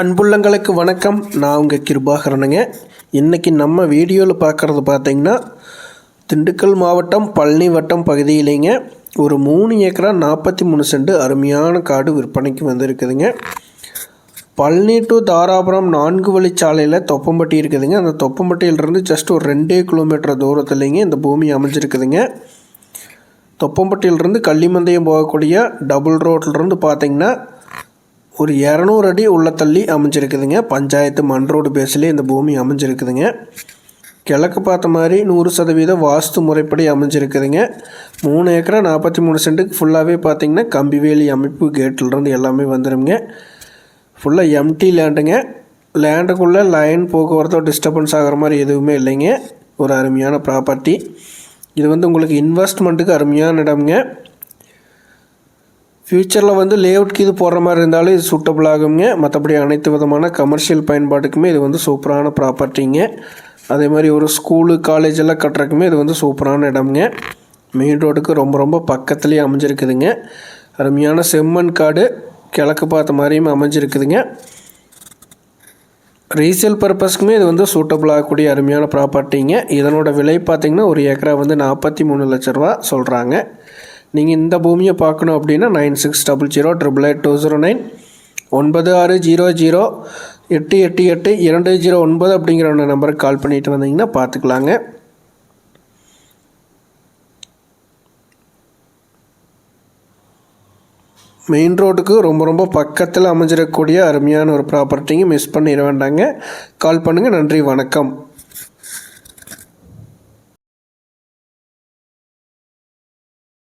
அன்புள்ளங்களுக்கு வணக்கம். நான் உங்கள் கிருபாகரனுங்க. இன்றைக்கி நம்ம வீடியோவில் பார்க்குறது பார்த்தீங்கன்னா திண்டுக்கல் மாவட்டம் பழனி வட்டம் பகுதியிலேங்க ஒரு மூணு ஏக்கரா நாற்பத்தி மூணு சென்ட் அருமையான காடு விற்பனைக்கு வந்திருக்குதுங்க. பழனி டு தாராபுரம் நான்கு வழிச்சாலையில் தொப்பம்பட்டி இருக்குதுங்க. அந்த தொப்பம்பட்டியிலிருந்து ஜஸ்ட் ஒரு ரெண்டே கிலோமீட்டர் தூரத்துலேங்க இந்த பூமி அமைஞ்சிருக்குதுங்க. தொப்பம்பட்டியிலிருந்து கள்ளிமந்தயம் போகக்கூடிய டபுள் ரோட்லேருந்து பார்த்திங்கன்னா ஒரு இரநூறு அடி உள்ள தள்ளி அமைஞ்சிருக்குதுங்க. பஞ்சாயத்து மண் ரோடு பேஸ்லேயே இந்த பூமி அமைஞ்சிருக்குதுங்க. கிழக்கு பார்த்த மாதிரி நூறு சதவீதம் வாஸ்து முறைப்படி அமைஞ்சிருக்குதுங்க. மூணு ஏக்கரா நாற்பத்தி மூணு சென்ட்டுக்கு ஃபுல்லாகவே பார்த்தீங்கன்னா கம்பிவேலி அமைப்பு கேட்டிலிருந்து எல்லாமே வந்துடுங்க ஃபுல்லாக எம்டி லேண்டுங்க லேண்டுக்குள்ளே லைன் போக்குவரத்தோ டிஸ்டர்பன்ஸ் ஆகிற மாதிரி எதுவுமே இல்லைங்க. ஒரு அருமையான ப்ராப்பர்ட்டி இது வந்து உங்களுக்கு இன்வெஸ்ட்மெண்ட்டுக்கு அருமையான இடம்ங்க. ஃப்யூச்சரில் வந்து லேஅவுட்க்கு இது போடுற மாதிரி இருந்தாலும் இது சூட்டபிள் ஆகுங்க மற்றபடி அனைத்து விதமான கமர்ஷியல் பயன்பாட்டுக்குமே இது வந்து சூப்பரான ப்ராப்பர்ட்டிங்க அதே மாதிரி ஒரு ஸ்கூலு காலேஜ் எல்லாம் கட்டுறதுக்குமே இது வந்து சூப்பரான இடம்ங்க. மெயின் ரோடுக்கு ரொம்ப ரொம்ப பக்கத்துலேயே அமைஞ்சிருக்குதுங்க. அருமையான செம்மண் காடு கிழக்கு பார்த்த மாதிரியும் அமைஞ்சிருக்குதுங்க. ரீசேல் பர்பஸ்க்குமே இது வந்து சூட்டபிள் ஆகக்கூடிய அருமையான ப்ராப்பர்ட்டிங்க இதனோட விலை பார்த்திங்கன்னா ஒரு ஏக்கரா வந்து நாற்பத்தி மூணு லட்ச ரூபா சொல்கிறாங்க நீங்கள் இந்த பூமியை பார்க்கணும் அப்படின்னா nine six double zero triple eight two zero nine ஒன்பது ஆறு ஜீரோ ஜீரோ எட்டு எட்டு எட்டு இரண்டு ஜீரோ ஒன்பது அப்படிங்கிற ஒரு நம்பருக்கு கால் பண்ணிட்டு வந்தீங்கன்னா பார்த்துக்கலாங்க. மெயின் ரோட்டுக்கு ரொம்ப ரொம்ப பக்கத்தில் அமைஞ்சிடக்கூடிய அருமையான ஒரு ப்ராப்பர்ட்டிங்க மிஸ் பண்ணிட வேண்டாங்க. கால் பண்ணுங்கள் நன்றி. வணக்கம்.